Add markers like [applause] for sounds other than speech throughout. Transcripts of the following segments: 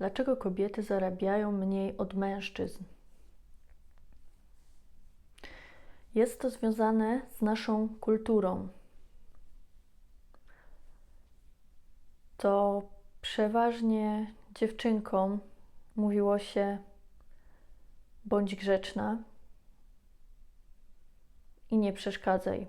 Dlaczego kobiety zarabiają mniej od mężczyzn? Jest to związane z naszą kulturą. To przeważnie dziewczynkom mówiło się: bądź grzeczna i nie przeszkadzaj.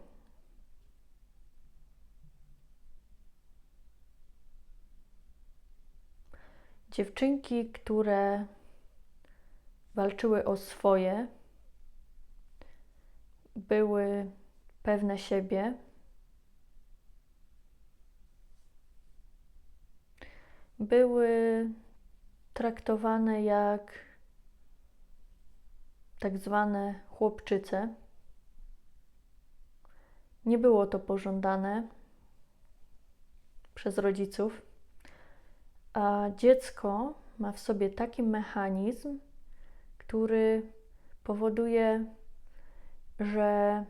Dziewczynki, które walczyły o swoje, były pewne siebie. Były traktowane jak tak zwane chłopczyce. Nie było to pożądane przez rodziców, a dziecko ma w sobie taki mechanizm, który powoduje, że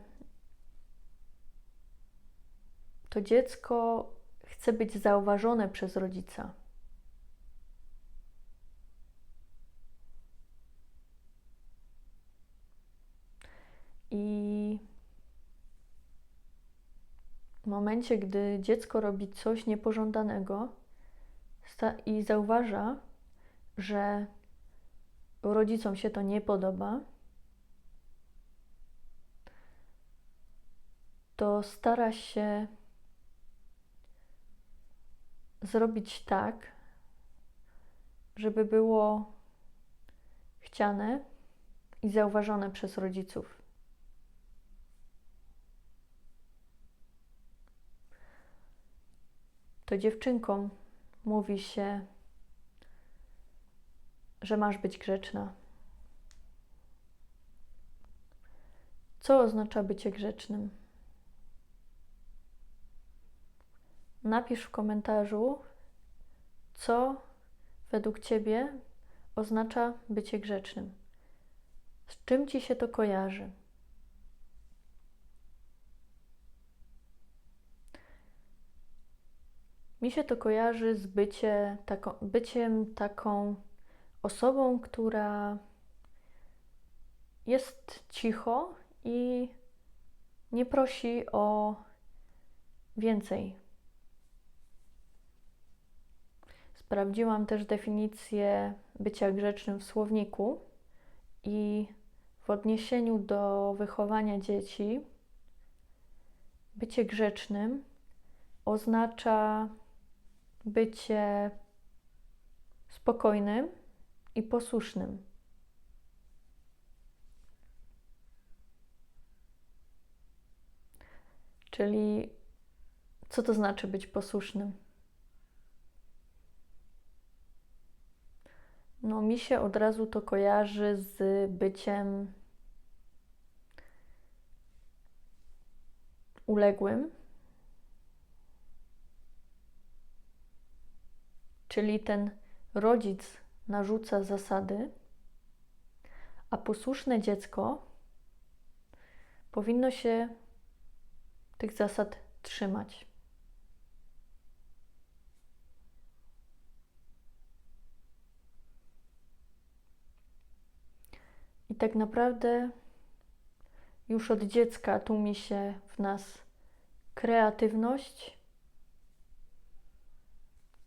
to dziecko chce być zauważone przez rodzica. I w momencie, gdy dziecko robi coś niepożądanego i zauważa, że rodzicom się to nie podoba, to stara się zrobić tak, żeby było chciane i zauważone przez rodziców. To dziewczynkom mówi się, że masz być grzeczna. Co oznacza bycie grzecznym? Napisz w komentarzu, co według Ciebie oznacza bycie grzecznym. Z czym Ci się to kojarzy? Mi się to kojarzy z bycie, taką, byciem taką osobą, która jest cicho i nie prosi o więcej. Sprawdziłam też definicję bycia grzecznym w słowniku i w odniesieniu do wychowania dzieci, bycie grzecznym oznacza bycie spokojnym i posłusznym. Czyli co to znaczy być posłusznym? No, mi się od razu to kojarzy z byciem uległym, czyli ten rodzic narzuca zasady, a posłuszne dziecko powinno się tych zasad trzymać. I tak naprawdę już od dziecka tłumi się w nas kreatywność,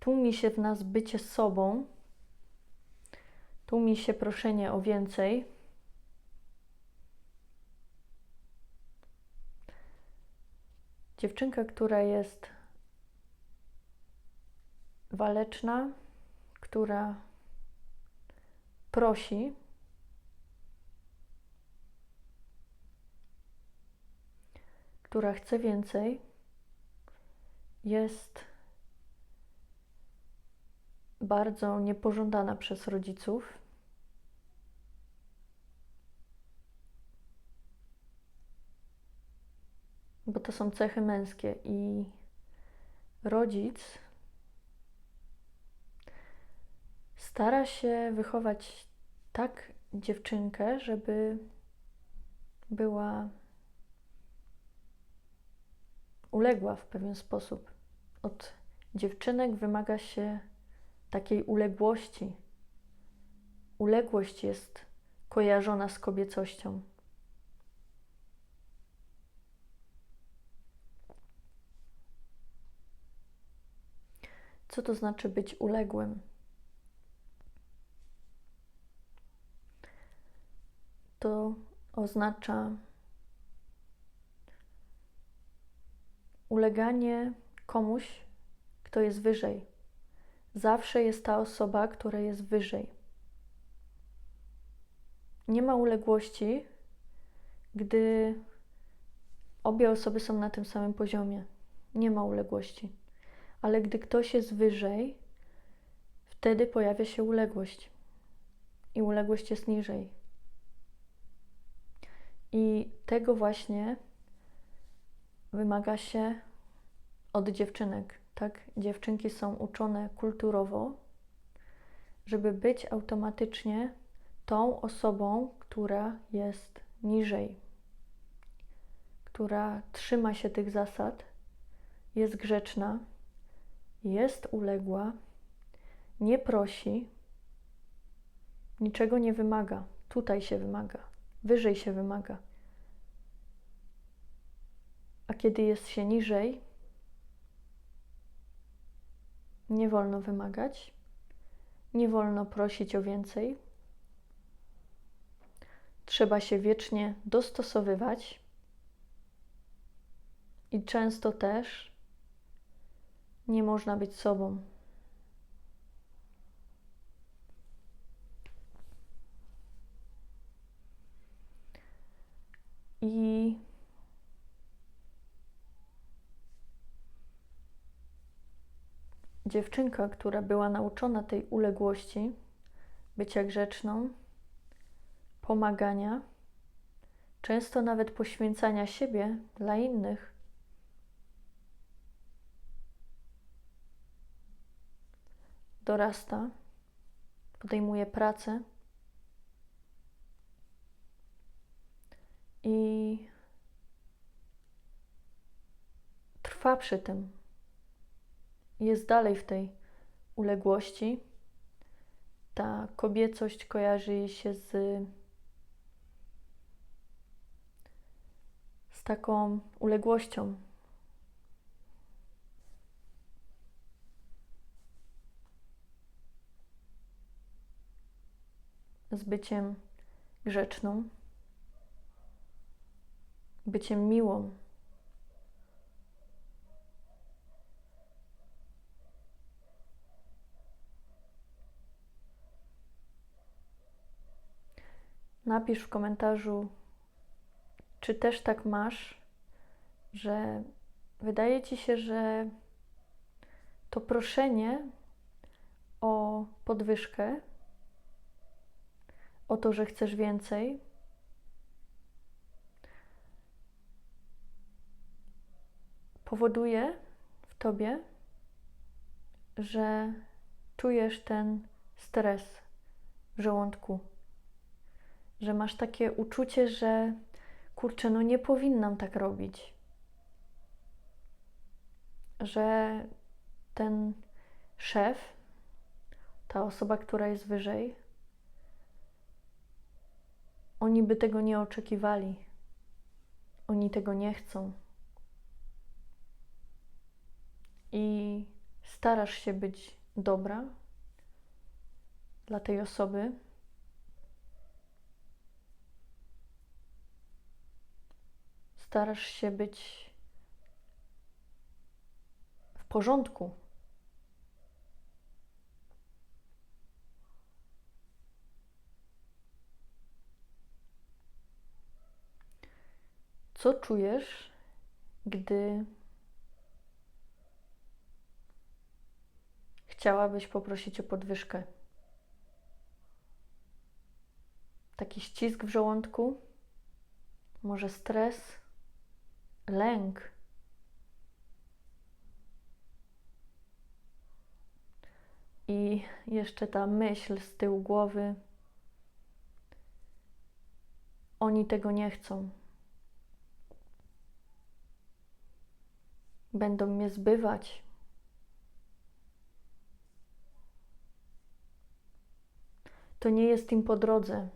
tłumi się w nas bycie sobą, tłumi się proszenie o więcej. Dziewczynka, która jest waleczna, która prosi, która chce więcej, jest bardzo niepożądana przez rodziców. Bo to są cechy męskie i rodzic stara się wychować tak dziewczynkę, żeby była uległa w pewien sposób. Od dziewczynek wymaga się takiej uległości, uległość jest kojarzona z kobiecością. Co to znaczy być uległym? To oznacza uleganie komuś, kto jest wyżej. Zawsze jest ta osoba, która jest wyżej. Nie ma uległości, gdy obie osoby są na tym samym poziomie. Nie ma uległości. Ale gdy ktoś jest wyżej, wtedy pojawia się uległość. I uległość jest niżej. I tego właśnie wymaga się od dziewczynek. Tak, dziewczynki są uczone kulturowo, żeby być automatycznie tą osobą, która jest niżej, która trzyma się tych zasad, jest grzeczna, jest uległa, nie prosi, niczego nie wymaga. Tutaj się wymaga, wyżej się wymaga. A kiedy jest się niżej, nie wolno wymagać, nie wolno prosić o więcej. Trzeba się wiecznie dostosowywać i często też nie można być sobą. I dziewczynka, która była nauczona tej uległości, bycia grzeczną, pomagania, często nawet poświęcania siebie dla innych, dorasta, podejmuje pracę i trwa przy tym jest dalej w tej uległości. Ta kobiecość kojarzy się z, z taką uległością. Z byciem grzeczną, byciem miłą. Napisz w komentarzu, czy też tak masz, że wydaje ci się, że to proszenie o podwyżkę, o to, że chcesz więcej, powoduje w tobie, że czujesz ten stres w żołądku że masz takie uczucie, że kurczę, no nie powinnam tak robić. Że ten szef, ta osoba, która jest wyżej, oni by tego nie oczekiwali. Oni tego nie chcą. I starasz się być dobra dla tej osoby, starasz się być w porządku. Co czujesz, gdy chciałabyś poprosić o podwyżkę? Taki ścisk w żołądku? Może stres? Lęk. I jeszcze ta myśl z tyłu głowy. Oni tego nie chcą. Będą mnie zbywać. to nie jest im po drodze.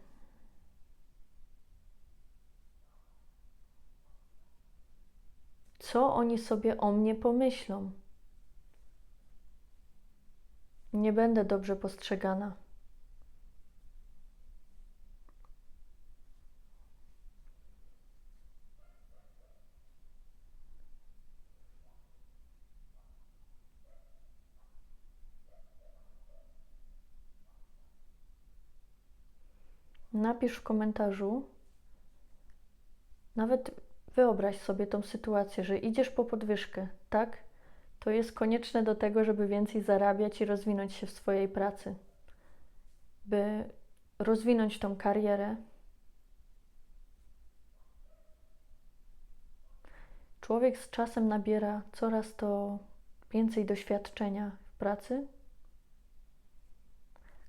Co oni sobie o mnie pomyślą? Nie będę dobrze postrzegana. Napisz w komentarzu, nawet wyobraź sobie tą sytuację, że idziesz po podwyżkę, tak? To jest konieczne do tego, żeby więcej zarabiać i rozwinąć się w swojej pracy, by rozwinąć tą karierę. Człowiek z czasem nabiera coraz to więcej doświadczenia w pracy,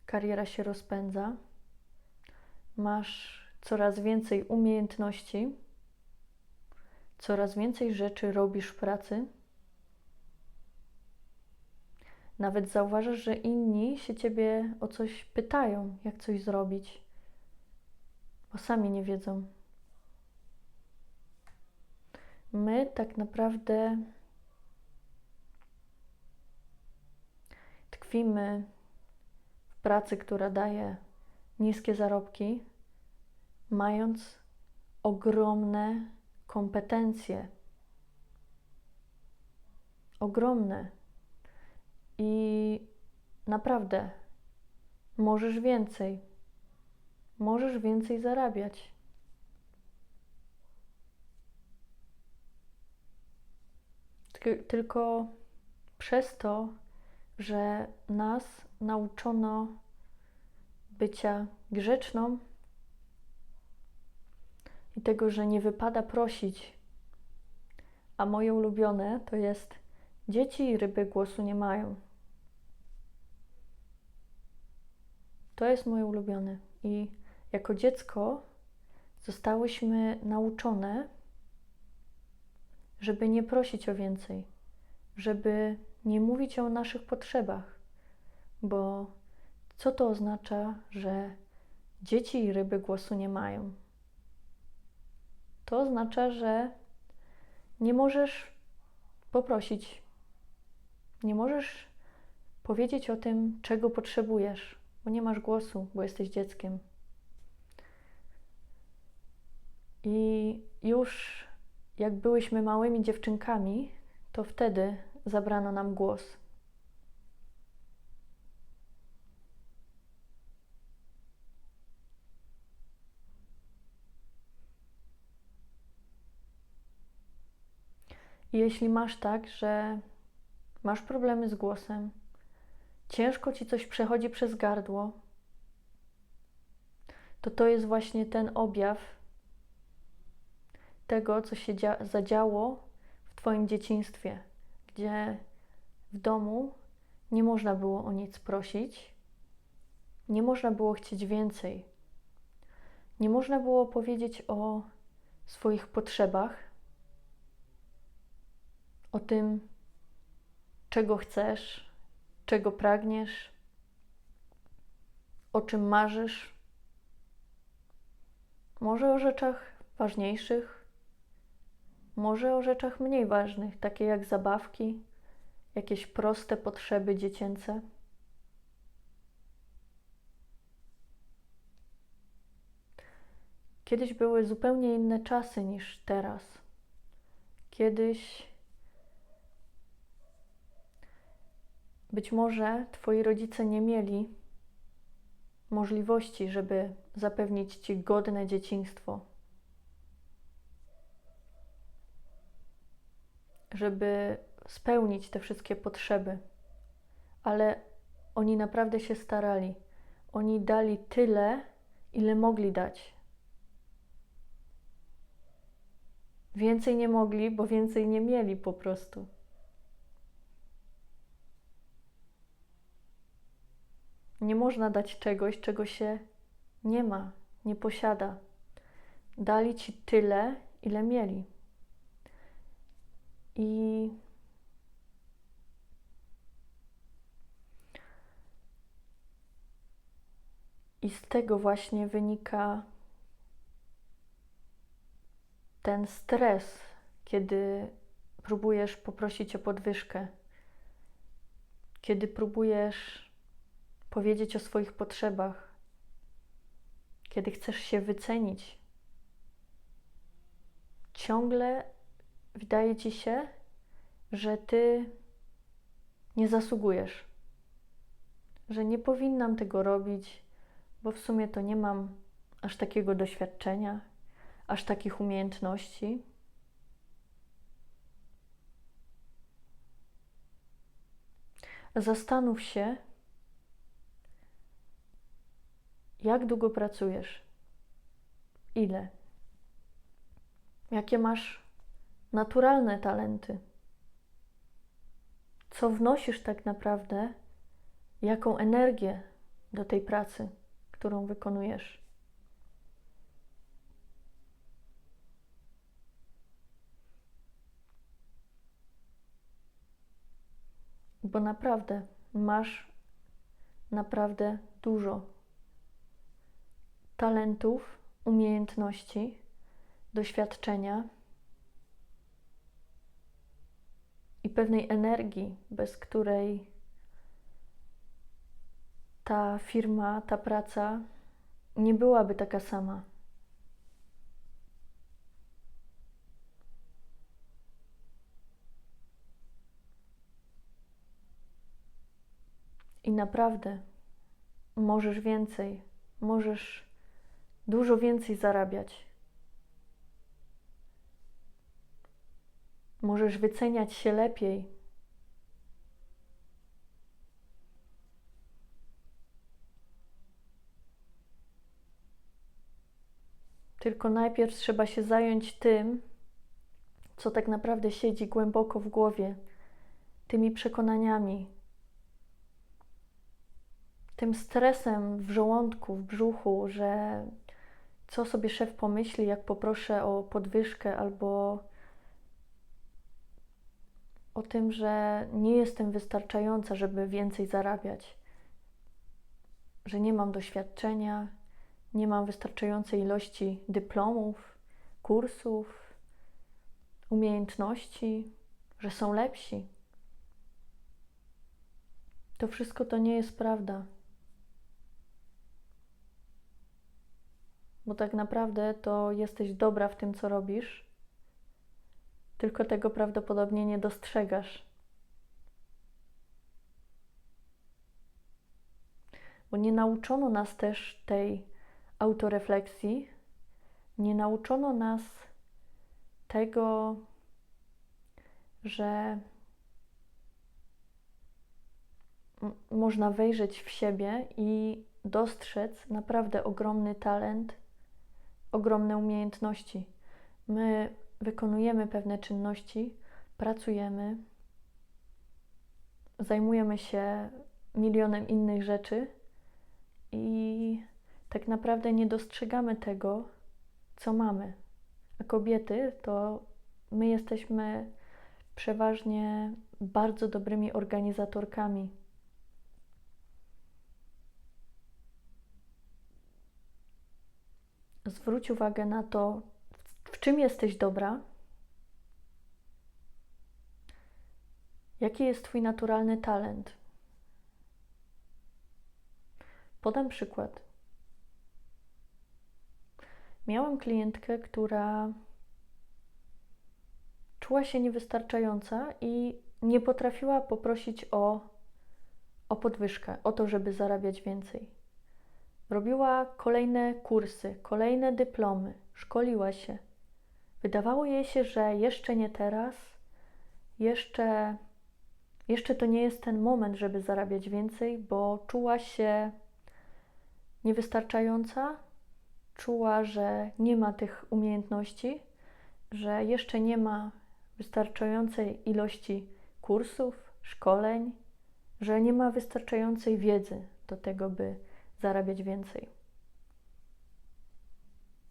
kariera się rozpędza masz coraz więcej umiejętności, coraz więcej rzeczy robisz pracy. Nawet zauważasz, że inni się ciebie o coś pytają, jak coś zrobić, bo sami nie wiedzą. My tak naprawdę tkwimy w pracy, która daje niskie zarobki, mając ogromne kompetencje. Ogromne. I naprawdę możesz więcej. Możesz więcej zarabiać. Tylko przez to, że nas nauczono bycia grzeczną i tego, że nie wypada prosić. A moje ulubione to jest dzieci i ryby głosu nie mają. To jest moje ulubione. I jako dziecko zostałyśmy nauczone, żeby nie prosić o więcej, żeby nie mówić o naszych potrzebach, bo co to oznacza, że dzieci i ryby głosu nie mają? To oznacza, że nie możesz poprosić, nie możesz powiedzieć o tym, czego potrzebujesz, bo nie masz głosu, bo jesteś dzieckiem. I już jak byłyśmy małymi dziewczynkami, to wtedy zabrano nam głos. Jeśli masz tak, że masz problemy z głosem, ciężko ci coś przechodzi przez gardło, to to jest właśnie ten objaw tego, co się zadziało w Twoim dzieciństwie, gdzie w domu nie można było o nic prosić, nie można było chcieć więcej, nie można było powiedzieć o swoich potrzebach, o tym, czego chcesz, czego pragniesz, o czym marzysz. Może o rzeczach ważniejszych, może o rzeczach mniej ważnych, takie jak zabawki, jakieś proste potrzeby dziecięce. Kiedyś były zupełnie inne czasy niż teraz. Kiedyś Być może Twoi rodzice nie mieli możliwości, żeby zapewnić Ci godne dzieciństwo, żeby spełnić te wszystkie potrzeby, ale oni naprawdę się starali. Oni dali tyle, ile mogli dać. Więcej nie mogli, bo więcej nie mieli po prostu. Nie można dać czegoś, czego się nie ma, nie posiada. Dali ci tyle, ile mieli. I I z tego właśnie wynika ten stres, kiedy próbujesz poprosić o podwyżkę, kiedy próbujesz powiedzieć o swoich potrzebach, kiedy chcesz się wycenić. Ciągle wydaje ci się, że ty nie zasługujesz, że nie powinnam tego robić, bo w sumie to nie mam aż takiego doświadczenia, aż takich umiejętności. Zastanów się, jak długo pracujesz, ile, jakie masz naturalne talenty, co wnosisz tak naprawdę, jaką energię do tej pracy, którą wykonujesz. bo naprawdę masz naprawdę dużo talentów, umiejętności, doświadczenia i pewnej energii, bez której ta firma, ta praca nie byłaby taka sama. I naprawdę możesz więcej, możesz dużo więcej zarabiać. Możesz wyceniać się lepiej. Tylko najpierw trzeba się zająć tym, co tak naprawdę siedzi głęboko w głowie, tymi przekonaniami, tym stresem w żołądku, w brzuchu, że co sobie szef pomyśli, jak poproszę o podwyżkę, albo o tym, że nie jestem wystarczająca, żeby więcej zarabiać, że nie mam doświadczenia, nie mam wystarczającej ilości dyplomów, kursów, umiejętności, że są lepsi. To wszystko to nie jest prawda. Bo tak naprawdę to jesteś dobra w tym, co robisz, tylko tego prawdopodobnie nie dostrzegasz. Bo nie nauczono nas też tej autorefleksji, nie nauczono nas tego, że można wejrzeć w siebie i dostrzec naprawdę ogromny talent ogromne umiejętności. My wykonujemy pewne czynności, pracujemy, zajmujemy się milionem innych rzeczy i tak naprawdę nie dostrzegamy tego, co mamy. A kobiety to my jesteśmy przeważnie bardzo dobrymi organizatorkami zwróć uwagę na to, w czym jesteś dobra, jaki jest Twój naturalny talent. Podam przykład. Miałam klientkę, która czuła się niewystarczająca i nie potrafiła poprosić o, o podwyżkę, o to, żeby zarabiać więcej. Robiła kolejne kursy, kolejne dyplomy, szkoliła się. Wydawało jej się, że jeszcze nie teraz, jeszcze, jeszcze to nie jest ten moment, żeby zarabiać więcej, bo czuła się niewystarczająca, czuła, że nie ma tych umiejętności, że jeszcze nie ma wystarczającej ilości kursów, szkoleń, że nie ma wystarczającej wiedzy do tego, by zarabiać więcej.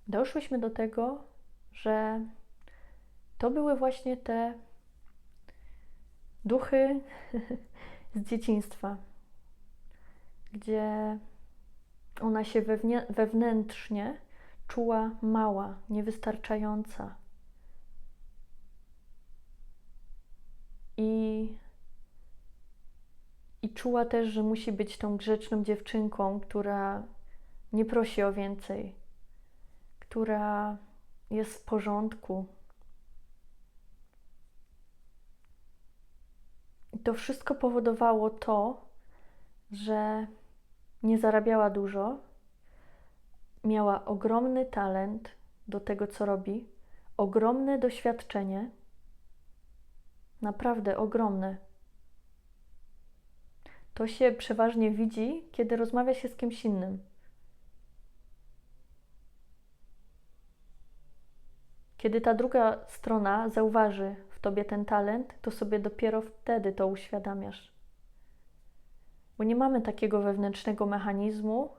Doszłyśmy do tego, że to były właśnie te duchy [laughs] z dzieciństwa, gdzie Ona się wewnę- wewnętrznie czuła mała, niewystarczająca. I, I czuła też, że musi być tą grzeczną dziewczynką, która nie prosi o więcej, która jest w porządku. I to wszystko powodowało to, że nie zarabiała dużo, miała ogromny talent do tego, co robi, ogromne doświadczenie, naprawdę ogromne. To się przeważnie widzi, kiedy rozmawia się z kimś innym. Kiedy ta druga strona zauważy w tobie ten talent, to sobie dopiero wtedy to uświadamiasz. Bo nie mamy takiego wewnętrznego mechanizmu,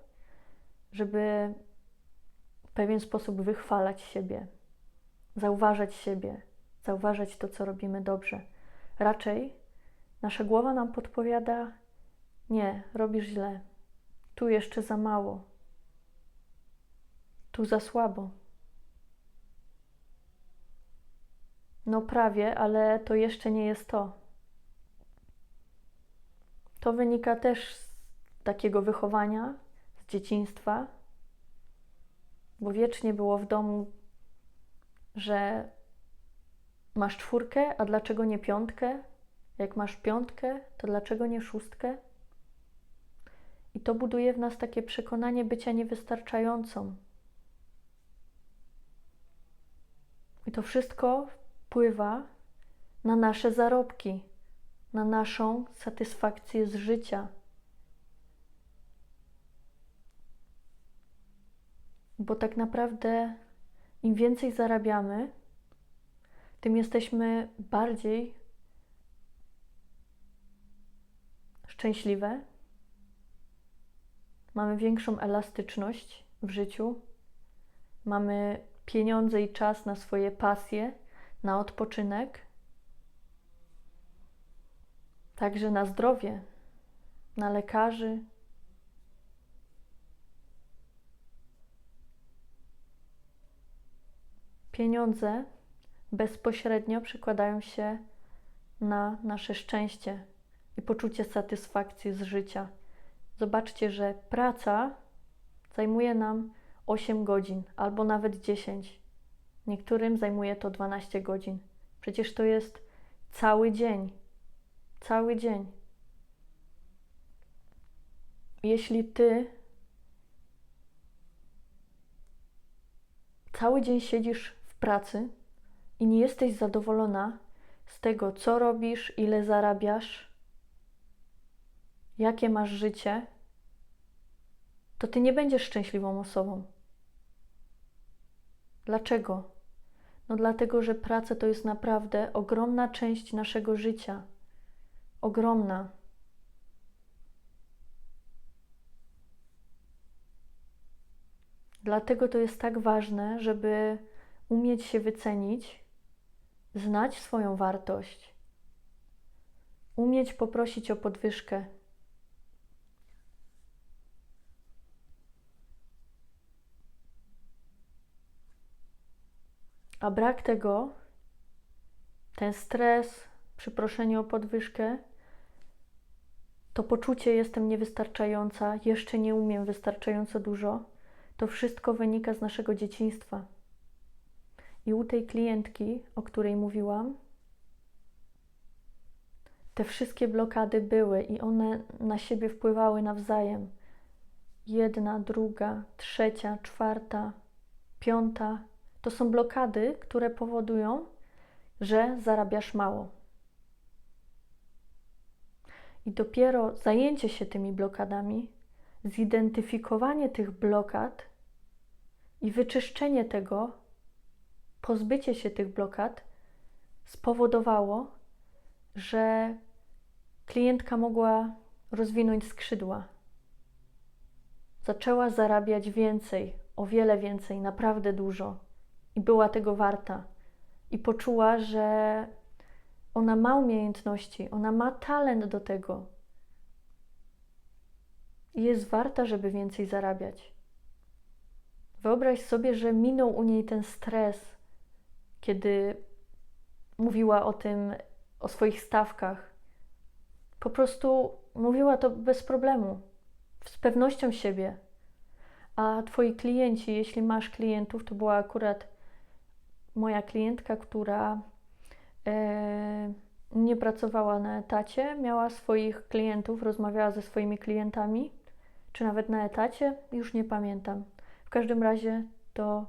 żeby w pewien sposób wychwalać siebie, zauważać siebie, zauważać to, co robimy dobrze. Raczej nasza głowa nam podpowiada: Nie, robisz źle, tu jeszcze za mało, tu za słabo. No prawie, ale to jeszcze nie jest to. To wynika też z takiego wychowania, z dzieciństwa, bo wiecznie było w domu, że masz czwórkę, a dlaczego nie piątkę? Jak masz piątkę, to dlaczego nie szóstkę? I to buduje w nas takie przekonanie bycia niewystarczającą. I to wszystko wpływa na nasze zarobki, na naszą satysfakcję z życia. Bo tak naprawdę im więcej zarabiamy, tym jesteśmy bardziej szczęśliwe, mamy większą elastyczność w życiu, mamy pieniądze i czas na swoje pasje, na odpoczynek, także na zdrowie, na lekarzy. Pieniądze bezpośrednio przekładają się na nasze szczęście i poczucie satysfakcji z życia. Zobaczcie, że praca zajmuje nam 8 godzin albo nawet 10. Niektórym zajmuje to 12 godzin. Przecież to jest cały dzień. Cały dzień. Jeśli ty cały dzień siedzisz w pracy i nie jesteś zadowolona z tego, co robisz, ile zarabiasz, jakie masz życie, to ty nie będziesz szczęśliwą osobą. Dlaczego? No dlatego, że praca to jest naprawdę ogromna część naszego życia. Ogromna. Dlatego to jest tak ważne, żeby umieć się wycenić, znać swoją wartość, umieć poprosić o podwyżkę. A brak tego, ten stres przy proszeniu o podwyżkę, to poczucie jestem niewystarczająca, jeszcze nie umiem wystarczająco dużo, to wszystko wynika z naszego dzieciństwa. I u tej klientki, o której mówiłam, te wszystkie blokady były i one na siebie wpływały nawzajem. Jedna, druga, trzecia, czwarta, piąta. To są blokady, które powodują, że zarabiasz mało. I dopiero zajęcie się tymi blokadami, zidentyfikowanie tych blokad i wyczyszczenie tego, pozbycie się tych blokad spowodowało, że klientka mogła rozwinąć skrzydła. Zaczęła zarabiać więcej, o wiele więcej, naprawdę dużo i była tego warta. I poczuła, że ona ma umiejętności, ona ma talent do tego. i jest warta, żeby więcej zarabiać. Wyobraź sobie, że minął u niej ten stres, kiedy mówiła o tym, o swoich stawkach. Po prostu mówiła to bez problemu, z pewnością siebie. A twoi klienci, jeśli masz klientów, to była akurat moja klientka, która e, nie pracowała na etacie, miała swoich klientów, rozmawiała ze swoimi klientami, czy nawet na etacie, już nie pamiętam. W każdym razie to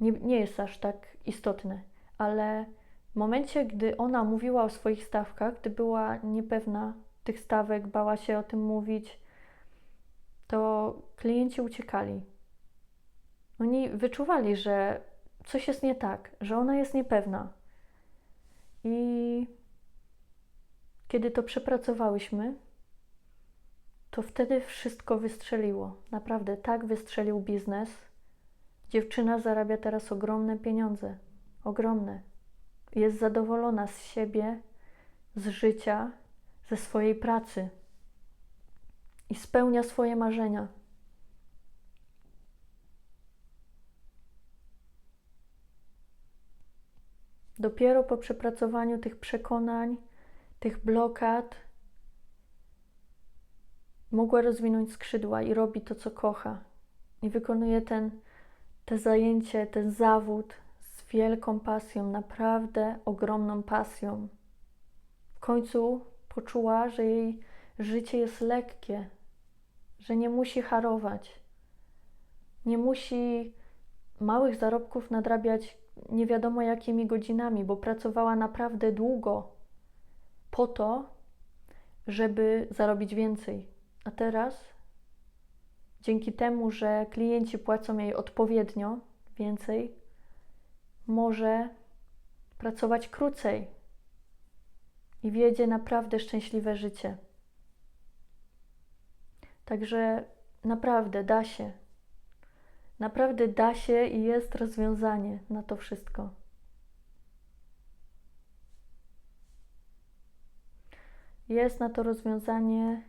nie, nie jest aż tak istotne, ale w momencie, gdy ona mówiła o swoich stawkach, gdy była niepewna tych stawek, bała się o tym mówić, to klienci uciekali. Oni wyczuwali, że coś jest nie tak, że ona jest niepewna. I kiedy to przepracowałyśmy, to wtedy wszystko wystrzeliło. Naprawdę tak wystrzelił biznes. Dziewczyna zarabia teraz ogromne pieniądze. Ogromne. Jest zadowolona z siebie, z życia, ze swojej pracy i spełnia swoje marzenia. Dopiero po przepracowaniu tych przekonań, tych blokad, mogła rozwinąć skrzydła i robi to, co kocha. I wykonuje ten, te zajęcie, ten zawód z wielką pasją, naprawdę ogromną pasją. W końcu poczuła, że jej życie jest lekkie, że nie musi harować, nie musi małych zarobków nadrabiać nie wiadomo jakimi godzinami, bo pracowała naprawdę długo po to, żeby zarobić więcej. A teraz, dzięki temu, że klienci płacą jej odpowiednio więcej, może pracować krócej i wiedzie naprawdę szczęśliwe życie. Także naprawdę da się. Naprawdę da się i jest rozwiązanie na to wszystko. Jest na to rozwiązanie.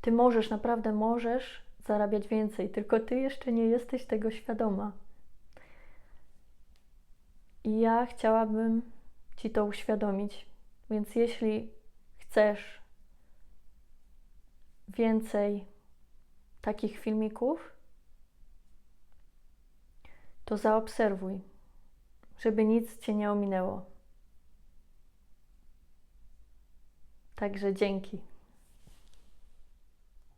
Ty możesz, naprawdę możesz zarabiać więcej, tylko ty jeszcze nie jesteś tego świadoma. I ja chciałabym Ci to uświadomić. Więc jeśli chcesz więcej takich filmików, to zaobserwuj, żeby nic Cię nie ominęło. Także dzięki.